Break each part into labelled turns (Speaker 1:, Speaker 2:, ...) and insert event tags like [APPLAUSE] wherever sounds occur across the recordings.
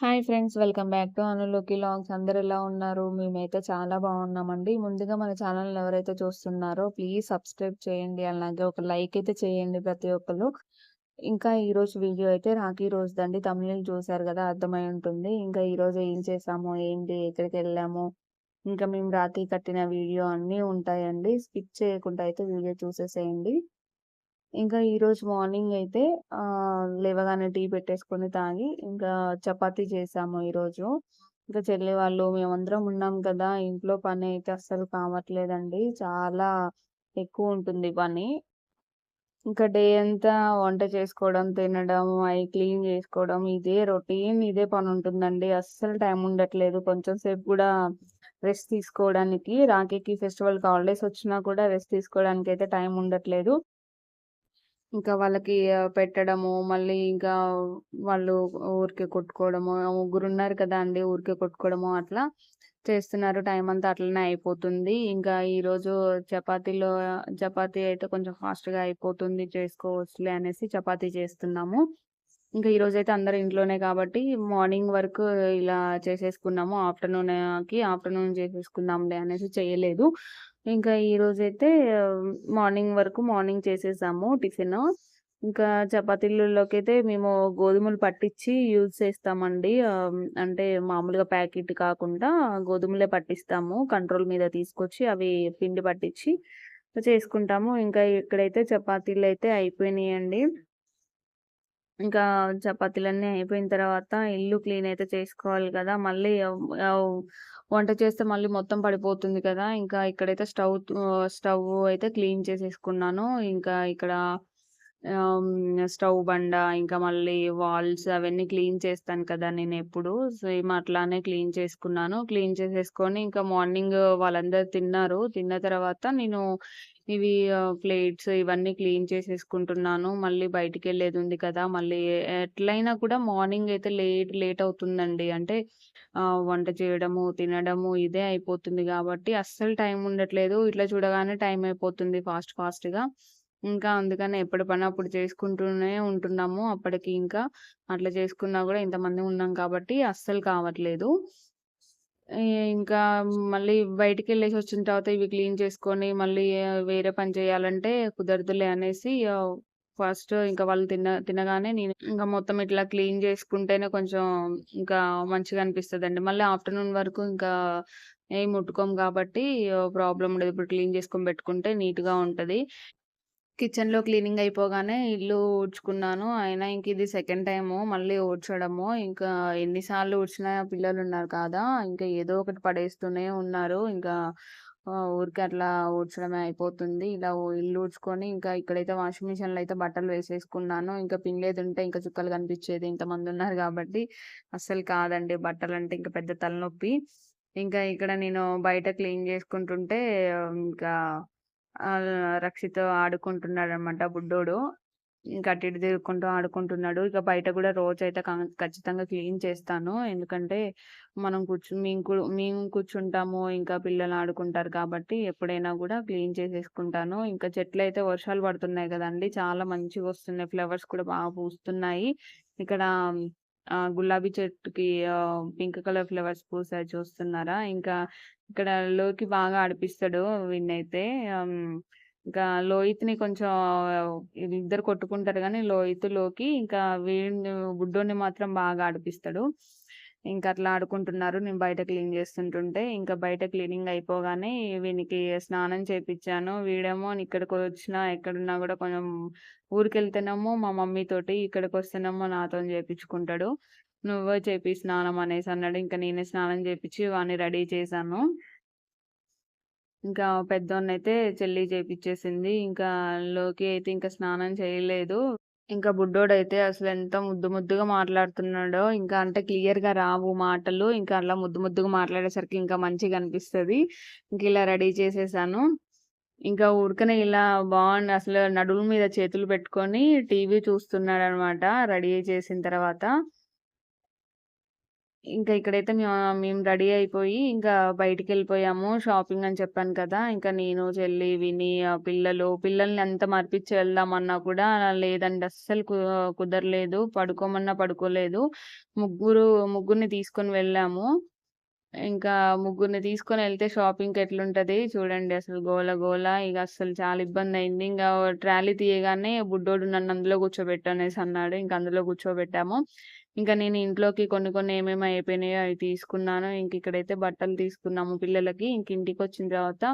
Speaker 1: Hi friends welcome back to అనులోకి లాంగ్స్. అందరు ఎలా ఉన్నారు? మేమైతే చాలా బాగున్నామండి. ముందుగా మన ఛానల్ ఎవరైతే చూస్తున్నారో ప్లీజ్ సబ్స్క్రైబ్ చేయండి. అలాగే ఒక లైక్ అయితే చేయండి ప్రతి ఒక్కరు ఇంకా ఈరోజు వీడియో అయితే రాఖీ రోజు దండి తమిళ చూసారు కదా అర్థమై ఉంటుంది. ఇంకా ఈరోజు ఏం చేసాము? ఏంటి? ఎక్కడికి వెళ్ళాము? ఇంకా మేము రాఖీ కట్టిన వీడియో అన్నీ ఉంటాయండి. స్కిప్ చేయకుండా అయితే వీడియో చూసేసేయండి. ఇంకా ఈరోజు మార్నింగ్ అయితే లేవగానే టీ పెట్టేసుకొని తాగి, ఇంకా చపాతీ చేసాము ఈరోజు. ఇంకా చెల్లి వాళ్ళు మేమందరం ఉన్నాం కదా! ఇంట్లో పని అయితే అస్సలు కావట్లేదండి. చాలా ఎక్కువ ఉంటుంది పని. ఇంకా డే అంతా వంట చేసుకోవడం, తినడం, అవి క్లీన్ చేసుకోవడం ఇదే రొటీన్ ఇదే పని ఉంటుందండి అస్సలు టైం ఉండట్లేదు. కొంచెం సేపు కూడా రెస్ట్ తీసుకోవడానికి రాఖీకి ఫెస్టివల్‌కి హాలిడేస్ వచ్చినా కూడా రెస్ట్ తీసుకోవడానికి అయితే టైం ఉండట్లేదు. ఇంకా వాళ్ళకి పెట్టడము, మళ్ళీ ఇంకా వాళ్ళు ఊరికే కొట్టుకోవడము, ముగ్గురు ఉన్నారు కదా అండి! ఊరికే కొట్టుకోవడము అట్లా చేస్తున్నారు. టైం అంతా అట్లనే అయిపోతుంది. ఇంకా ఈరోజు చపాతీలో చపాతీ అయితే కొంచెం ఫాస్ట్‌గా అయిపోతుంది చేసుకోవచ్చులే అనేసి చపాతీ చేస్తున్నాము. ఇంకా ఈరోజైతే అందరు ఇంట్లోనే కాబట్టి మార్నింగ్ వరకు ఇలా చేసేసుకున్నాము. ఆఫ్టర్‌నూన్‌కి ఆఫ్టర్‌నూన్ చేసేసుకుందాంలే అనేసి చేయలేదు. ఇంకా ఈరోజైతే మార్నింగ్ వరకు మార్నింగ్ చేసేసాము టిఫిన్. ఇంకా చపాతీలలోకైతే మేము గోధుమలు పట్టించి యూజ్ చేస్తామండి. అంటే మామూలుగా ప్యాకెట్ కాకుండా గోధుమలే పట్టిస్తాము. కంట్రోల్ మీద తీసుకొచ్చి అవి పిండి పట్టించి చేసుకుంటాము. ఇంకా ఇక్కడైతే చపాతీలు అయితే అయిపోయినాయండి. ఇంకా చపాతీలన్నీ అయిపోయిన తర్వాత ఇల్లు క్లీన్ అయితే చేసుకోవాలి కదా! మళ్ళీ వంట చేస్తే మళ్ళీ మొత్తం పడిపోతుంది కదా! ఇంకా ఇక్కడైతే స్టవ్ స్టవ్ అయితే క్లీన్ చేసేసుకున్నాను. ఇంకా ఇక్కడ స్టవ్ బండ, ఇంకా మళ్ళీ వాల్స్ అవన్నీ క్లీన్ చేస్తాను కదా నేను ఎప్పుడు సేమ్ అట్లానే క్లీన్ చేసుకున్నాను. క్లీన్ చేసేసుకొని ఇంకా మార్నింగ్ వాళ్ళందరూ తిన్నారు. తిన్న తర్వాత నేను ఇవి ప్లేట్స్ ఇవన్నీ క్లీన్ చేసేసుకుంటున్నాను. మళ్ళీ బయటికి వెళ్ళేది ఉంది కదా! మళ్ళీ ఎట్లైనా కూడా మార్నింగ్ అయితే లేట్ లేట్ అవుతుందండి. అంటే వంట చేయడము, తినడము ఇదే అయిపోతుంది కాబట్టి అస్సలు టైం ఉండట్లేదు. ఇట్లా చూడగానే టైం అయిపోతుంది ఫాస్ట్ ఫాస్ట్‌గా. ఇంకా అందుకని ఎప్పటి పని అప్పుడు చేసుకుంటూనే ఉంటున్నాము. అప్పటికి ఇంకా అట్లా చేసుకున్నా కూడా ఇంతమంది ఉన్నాం కాబట్టి అస్సలు కావట్లేదు. ఇంకా మళ్ళీ బయటికి వెళ్ళేసి వచ్చిన తర్వాత ఇవి క్లీన్ చేసుకొని మళ్ళీ వేరే పని చేయాలంటే కుదరదులే అనేసి ఫస్ట్ ఇంకా వాళ్ళు తిన్న తినగానే నేను ఇంకా మొత్తం ఇట్లా క్లీన్ చేసుకుంటేనే కొంచెం ఇంకా మంచిగా అనిపిస్తుంది అండి మళ్ళీ ఆఫ్టర్‌నూన్ వరకు ఇంకా ఏం ముట్టుకోము కాబట్టి ప్రాబ్లం ఉండదు. ఇప్పుడు క్లీన్ చేసుకొని పెట్టుకుంటే నీట్‌గా ఉంటది. కిచెన్‌లో క్లీనింగ్ అయిపోగానే ఇల్లు ఊడ్చుకున్నాను. అయినా ఇంక ఇది సెకండ్ టైము మళ్ళీ ఊడ్చడము. ఇంకా ఎన్నిసార్లు ఊడ్చినా పిల్లలు ఉన్నారు కదా! ఇంకా ఏదో ఒకటి పడేస్తూనే ఉన్నారు. ఇంకా ఊరికి అట్లా ఊడ్చడమే అయిపోతుంది. ఇలా ఇల్లు ఊడ్చుకొని ఇంకా ఇక్కడైతే వాషింగ్ మిషన్‌లో అయితే బట్టలు వేసేసుకున్నాను. ఇంకా ఉంటే ఇంకా చుక్కలు కనిపించేది. ఇంతమంది ఉన్నారు కాబట్టి అస్సలు కాదండి. బట్టలు అంటే ఇంకా పెద్ద తలనొప్పి. ఇంకా ఇక్కడ నేను బయట క్లీన్ చేసుకుంటుంటే ఇంకా రక్షిత్ ఆడుకుంటున్నాడనమాట బుడ్డోడు. ఇంకా అటు ఇటు తిరుగుకుంటూ ఆడుకుంటున్నాడు. ఇక బయట కూడా రోజైతే క ఖచ్చితంగా క్లీన్ చేస్తాను. ఎందుకంటే మనం కూర్చు మేము కూ మేము కూర్చుంటాము. ఇంకా పిల్లలు ఆడుకుంటారు కాబట్టి ఎప్పుడైనా కూడా క్లీన్ చేసేసుకుంటాను. ఇంకా చెట్లయితే వర్షాలు పడుతున్నాయి కదండీ! చాలా మంచిగా వస్తున్నాయి. ఫ్లవర్స్ కూడా బాగా పూస్తున్నాయి. ఇక్కడ గులాబీ చెట్టుకి పింక్ కలర్ ఫ్లవర్స్ పూసాయి చూస్తున్నారా? ఇంకా ఇక్కడ లోకి బాగా ఆడిపిస్తాడు విన్నైతే ఇంకా లోహిత్‌ని కొంచెం ఇద్దరు కొట్టుకుంటారు కానీ లోహిత్, లోకి ఇంకా వీడిని బుడ్డోని మాత్రం బాగా ఆడిపిస్తాడు. ఇంకా అట్లా ఆడుకుంటున్నారు. నేను బయట క్లీన్ చేస్తుంటుంటే, ఇంకా బయట క్లీనింగ్ అయిపోగానే వీనికి స్నానం చేపించాను వీడేమో ఇక్కడికొచ్చినా, ఎక్కడున్నా కూడా కొంచెం ఊరికెళ్తేనేమో మా మమ్మీ తోటి, ఇక్కడికొస్తేనేమో నాతోని చేపించుకుంటాడు "నువ్వే చేపి స్నానం" అనేసి అన్నాడు. ఇంకా నేనే స్నానం చేపిచ్చి వాడిని రెడీ చేశాను. ఇంకా పెద్దోన్నైతే చెల్లి చేపించేసింది ఇంకా లోకి అయితే ఇంకా స్నానం చేయలేదు. ఇంకా బుడ్డోడైతే అసలు ఎంత ముద్దు ముద్దుగా మాట్లాడుతున్నాడో, ఇంకా అంటే క్లియర్‌గా రావు మాటలు. ఇంకా అలా ముద్దు ముద్దుగా మాట్లాడేసరికి ఇంకా మంచిగా అనిపిస్తది. ఇంక ఇలా రెడీ చేసేసాను. ఇంకా ఉడకనే ఇలా బాగుంది అసలు నడుము మీద చేతులు పెట్టుకొని టీవీ చూస్తున్నాడు అనమాట రెడీ చేసిన తర్వాత. ఇంకా ఇక్కడైతే మేము మేము రెడీ అయిపోయి ఇంకా బయటికి వెళ్ళిపోయాము షాపింగ్ అని చెప్పాను కదా! ఇంకా నేను, చెల్లి, విని, పిల్లలు పిల్లల్ని ఎంత మర్పించి వెళ్దామన్నా కూడా లేదండి అస్సలు కు కుదరలేదు. పడుకోమన్నా పడుకోలేదు. ముగ్గురు ముగ్గురిని తీసుకొని వెళ్ళాము. ఇంకా ముగ్గురిని తీసుకొని వెళ్తే షాపింగ్‌కి ఎట్లుంటది చూడండి అసలు గోల గోల. ఇక అసలు చాలా ఇబ్బంది అయింది ఇంకా ట్రాలీ తీయగానే బుడ్డోడు నన్ను అందులో కూర్చోబెట్టనేసి అన్నాడు. ఇంకా అందులో కూర్చోబెట్టాము. ఇంకా నేను ఇంట్లోకి కొన్ని కొన్ని ఏమేమి అయిపోయినాయో అవి తీసుకున్నాను. ఇంక ఇక్కడైతే బట్టలు తీసుకున్నాము పిల్లలకి. ఇంక ఇంటికొచ్చిన తర్వాత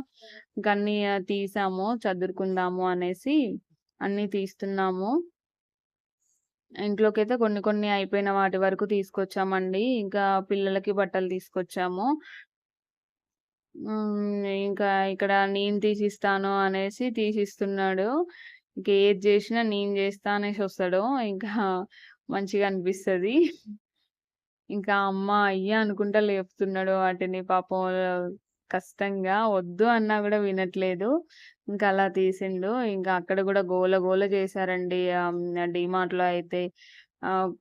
Speaker 1: ఇంక అన్ని తీసాము చదురుకుందాము అనేసి అన్ని తీస్తున్నాము. ఇంట్లోకి అయితే కొన్ని కొన్ని అయిపోయిన వాటి వరకు తీసుకొచ్చామండి. ఇంకా పిల్లలకి బట్టలు తీసుకొచ్చాము. ఇంకా ఇక్కడ నేను తీసిస్తాను అనేసి తీసిస్తున్నాడు. ఇంక ఏది చేసినా నేను అనేసి వస్తాడు ఇంకా మంచిగా అనిపిస్తుంది ఇంకా అమ్మ, అయ్య అనుకుంటా లేపుతున్నాడు వాటిని పాపం కష్టంగా. వద్దు అన్నా కూడా వినట్లేదు. ఇంకా అలా తీసిండు. ఇంకా అక్కడ కూడా గోల గోల చేశారండి. ఆహ్, అయితే.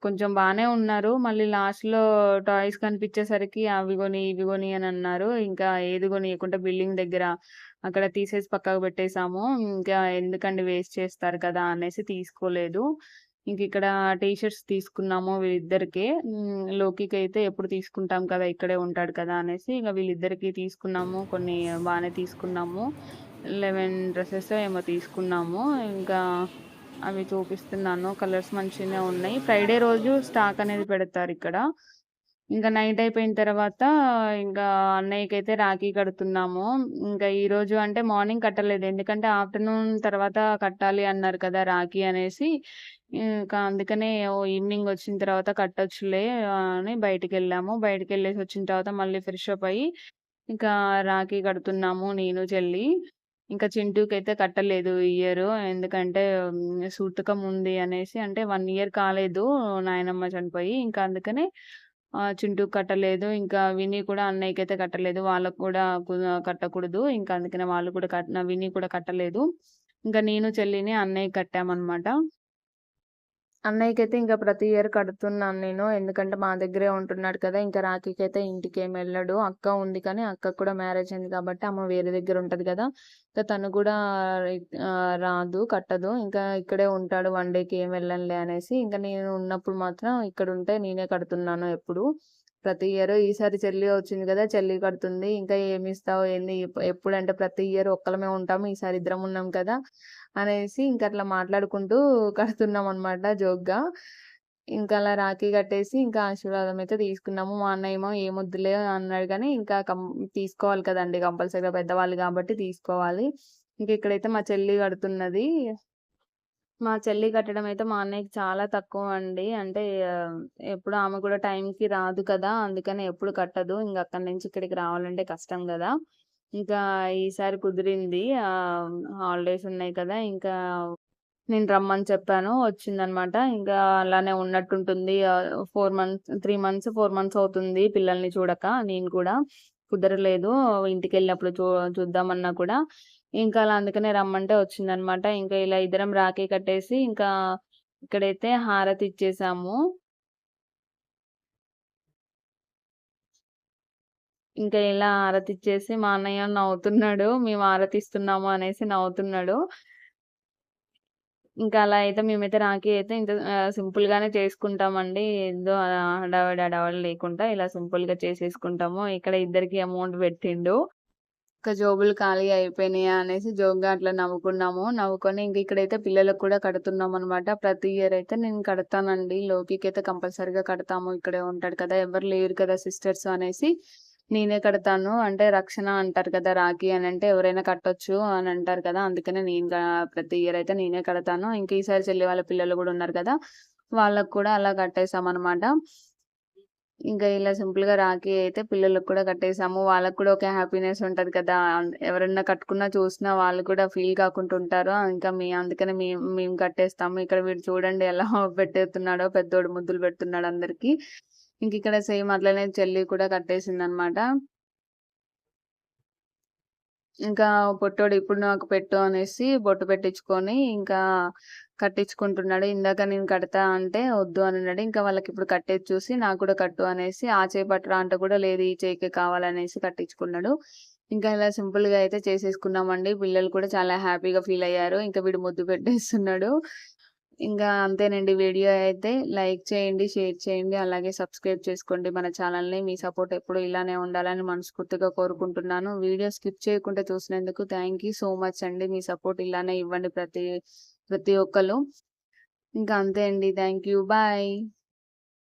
Speaker 1: కొంచెం బాగానే ఉన్నారు. మళ్ళీ లాస్ట్‌లో టాయ్స్ కనిపించేసరికి అవి కొని ఇవి కొని అని అన్నారు. ఇంకా ఏది కొనియకుండా బిల్డింగ్ దగ్గర అక్కడ తీసేసి పక్కకు పెట్టేసాము. ఇంకా ఎందుకండి వేస్ట్ చేస్తారు కదా! అనేసి తీసుకోలేదు. ఇంక ఇక్కడ టీ షర్ట్స్ తీసుకున్నాము వీళ్ళిద్దరికే. లోకికి అయితే ఎప్పుడు తీసుకుంటాం కదా! ఇక్కడే ఉంటాడు కదా! అనేసి ఇంకా వీళ్ళిద్దరికీ తీసుకున్నాము. కొన్ని బాగానే తీసుకున్నాము. లెవెన్ డ్రెస్సెస్ ఏమో తీసుకున్నాము. ఇంకా అవి చూపిస్తున్నాను. కలర్స్ మంచిగానే ఉన్నాయి. ఫ్రైడే రోజు స్టాక్ అనేది పెడతారు ఇక్కడ ఇంకా నైట్ అయిపోయిన తర్వాత ఇంకా అన్నయ్యకైతే రాఖీ కడుతున్నాము. ఇంకా ఈరోజు అంటే మార్నింగ్ కట్టలేదు. ఎందుకంటే ఆఫ్టర్‌నూన్ తర్వాత కట్టాలి అన్నారు కదా! రాఖీ అనేసి ఇంకా అందుకనే ఓ ఈవినింగ్ వచ్చిన తర్వాత కట్టొచ్చులే అని బయటికి వెళ్ళాము బయటికి వెళ్ళేసి వచ్చిన తర్వాత మళ్ళీ ఫ్రెష్ అప్ అయ్యి ఇంకా రాఖీ కడుతున్నాము నేను, చెల్లి. ఇంకా చింటూకైతే కట్టలేదు ఇయర్ ఎందుకంటే సూతకం ఉంది అనేసి అంటే వన్ ఇయర్ కాలేదు నాయనమ్మ చనిపోయి. ఇంకా అందుకనే చింటూకి కట్టలేదు. ఇంకా విని కూడా అన్నయ్యకి అయితే కట్టలేదు. వాళ్ళకి కూడా కట్టకూడదు. ఇంకా అందుకనే వాళ్ళు కూడా కట్టిన విని కూడా కట్టలేదు. ఇంకా నేను, చెల్లిని అన్నయ్యకి అయితే ఇంకా ప్రతి ఇయర్ కడుతున్నాను నేను. ఎందుకంటే మా దగ్గరే ఉంటున్నాడు కదా! ఇంకా రాఖీకి అయితే ఇంటికి ఏం వెళ్ళడు అక్క ఉంది కానీ అక్క కూడా మ్యారేజ్ అయింది కాబట్టి అమ్మ వేరే దగ్గర ఉంటది కదా! ఇంకా తను కూడా రాదు, కట్టదు. ఇంకా ఇక్కడే ఉంటాడు వన్ డేకి ఏం వెళ్ళనులే అనేసి ఇంకా నేను ఉన్నప్పుడు మాత్రం ఇక్కడ ఉంటే నేనే కడుతున్నాను ఎప్పుడు. ప్రతి ఇయర్ ఈసారి చెల్లి వచ్చింది కదా! చెల్లి కడుతుంది. ఇంకా ఏమి ఇస్తావు ఏంది ఎప్పుడంటే ప్రతి ఇయర్ ఒక్కళ్ళమే ఉంటాము. ఈసారి ఇద్దరం ఉన్నాం కదా! అనేసి ఇంక అట్లా మాట్లాడుకుంటూ కడుతున్నాం అనమాట జోక్‌గా. ఇంకా అలా రాఖీ కట్టేసి ఇంకా ఆశీర్వాదం అయితే తీసుకున్నాము. మా అన్న ఏమో ఏమొద్దులే అన్నాడు కానీ ఇంకా కం తీసుకోవాలి కదండి కంపల్సరీగా పెద్దవాళ్ళు కాబట్టి తీసుకోవాలి. ఇంకా ఇక్కడైతే మా చెల్లి కడుతున్నది. మా చెల్లి కట్టడం అయితే మా అన్నయ్యకి చాలా తక్కువ అండి అంటే ఎప్పుడు ఆమె కూడా టైంకి రాదు కదా! అందుకని ఎప్పుడు కట్టదు. ఇంకా అక్కడి నుంచి ఇక్కడికి రావాలంటే కష్టం కదా ఇంకా ఈసారి కుదిరింది. హాలిడేస్ ఉన్నాయి కదా! ఇంకా నేను రమ్మని చెప్పాను. వచ్చిందనమాట. ఇంకా అలానే ఉన్నట్టుంటుంది. Four months three months, four months అవుతుంది పిల్లల్ని చూడక నేను కూడా. కుదరలేదు. ఇంటికి వెళ్ళినప్పుడు చూ చూద్దామన్నా కూడా. ఇంకా అలా అందుకనే రమ్మంటే వచ్చిందనమాట. ఇంకా ఇలా ఇద్దరం రాఖీ కట్టేసి ఇంకా ఇక్కడైతే హారతి ఇచ్చేసాము. ఇంకా ఇలా ఆరతిచ్చేసి మా అన్నయ్య నవ్వుతున్నాడు. మేము ఆరతిస్తున్నాము అనేసి నవ్వుతున్నాడు. ఇంకా అలా అయితే మేమైతే రాఖీ అయితే ఇంత ఆహ్, సింపుల్‌గానే చేసుకుంటామండి. ఏదో హడావిడి హడావిడి లేకుండా ఇలా సింపుల్‌గా చేసేసుకుంటాము. ఇక్కడ ఇద్దరికి అమౌంట్ పెట్టిండు. ఇంకా జోబులు ఖాళీ అయిపోయినాయా అనేసి జోక్‌గా అట్లా నవ్వుకున్నాము. నవ్వుకొని ఇంక ఇక్కడైతే పిల్లలకు కూడా కడుతున్నామనమాట. ప్రతి ఇయర్ అయితే నేను కడతానండి. లోకికైతే కంపల్సరీగా కడతాము. ఇక్కడే ఉంటాడు కదా! ఎవరు లేరు కదా సిస్టర్స్ అనేసి నేనే కడతాను. అంటే రక్షణ అంటారు కదా! రాఖీ అని అంటే ఎవరైనా కట్టొచ్చు అని అంటారు కదా! అందుకనే నేను ప్రతి ఇయర్ అయితే నేనే కడతాను. ఇంక ఈసారి చెల్లి వాళ్ళ పిల్లలు కూడా ఉన్నారు కదా! వాళ్ళకి కూడా అలా కట్టేసామనమాట. ఇంకా ఇలా సింపుల్గా రాఖీ అయితే పిల్లలకు కూడా కట్టేసాము. వాళ్ళకి కూడా ఒక హ్యాపీనెస్ ఉంటది కదా! ఎవరన్నా కట్టుకున్నా చూసినా వాళ్ళు కూడా ఫీల్ కాకుండా ఉంటారు. ఇంకా మీ అందుకనే మేము మేము కట్టేస్తాము. ఇక్కడ వీడు చూడండి ఎలా [LAUGHS] పెట్టేస్తున్నాడో పెద్దోడు ముద్దులు పెడుతున్నాడు అందరికి. ఇంక ఇక్కడ సేమ్ అట్లనే చెల్లి కూడా కట్టేసిందనమాట. ఇంకా పొట్టోడు ఇప్పుడు నాకు పెట్టు అనేసి బొట్టు పెట్టించుకొని ఇంకా కట్టించుకుంటున్నాడు. ఇందాక నేను కడతా అంటే వద్దు అని అన్నాడు ఇంకా వాళ్ళకి ఇప్పుడు కట్టేది చూసి నాకు కూడా కట్టు అనేసి ఆ చేయి పట్టరా అంటే కూడా లేదు ఈ చేయికి కావాలనేసి కట్టించుకున్నాడు. ఇంకా ఇలా సింపుల్‌గా అయితే చేసేసుకున్నామండి. పిల్లలు కూడా చాలా హ్యాపీగా ఫీల్ అయ్యారు. ఇంకా వీడు ముద్దు పెట్టేస్తున్నాడు. ఇంకా అంతేనండి వీడియో అయితే లైక్ చేయండి, షేర్ చేయండి, అలాగే సబ్స్క్రైబ్ చేసుకోండి మన ఛానల్‌ని. మీ సపోర్ట్ ఎప్పుడు ఇలానే ఉండాలని మనస్ఫూర్తిగా కోరుకుంటున్నాను. వీడియో స్కిప్ చేయకుండా చూసినందుకు థ్యాంక్ యూ సో మచ్ అండి. మీ సపోర్ట్ ఇలానే ఇవ్వండి ప్రతి ప్రతి ఒక్కళ్ళు. ఇంకా అంతే అండి. Thank you. బాయ్.